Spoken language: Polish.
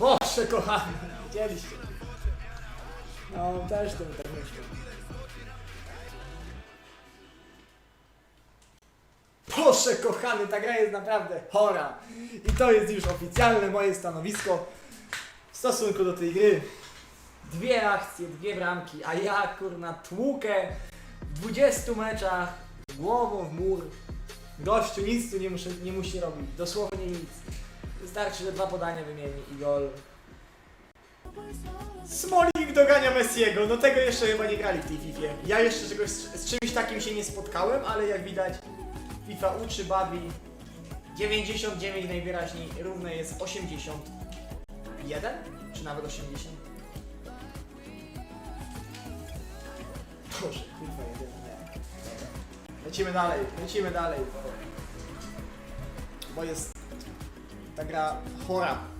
Boże kochany, widzieliście. No, też tym tak myślę. Boże kochany, ta gra jest naprawdę chora. I to jest już oficjalne moje stanowisko w stosunku do tej gry. Dwie akcje, dwie bramki, a ja kurna tłukę w 20 meczach głową w mur. Gościu nic tu nie, muszę, nie musi robić, dosłownie nic. Wystarczy, że dwa podania wymieni i gol. Smolik dogania Messiego, no tego jeszcze chyba nie grali w tej FIFA. Ja jeszcze czegoś, z czymś takim się nie spotkałem, ale jak widać FIFA uczy, bawi. 99 najwyraźniej równe jest 81? Czy nawet 80? Boże, kurwa, jeden. Lecimy dalej, lecimy dalej. Bo jest ta gra chora.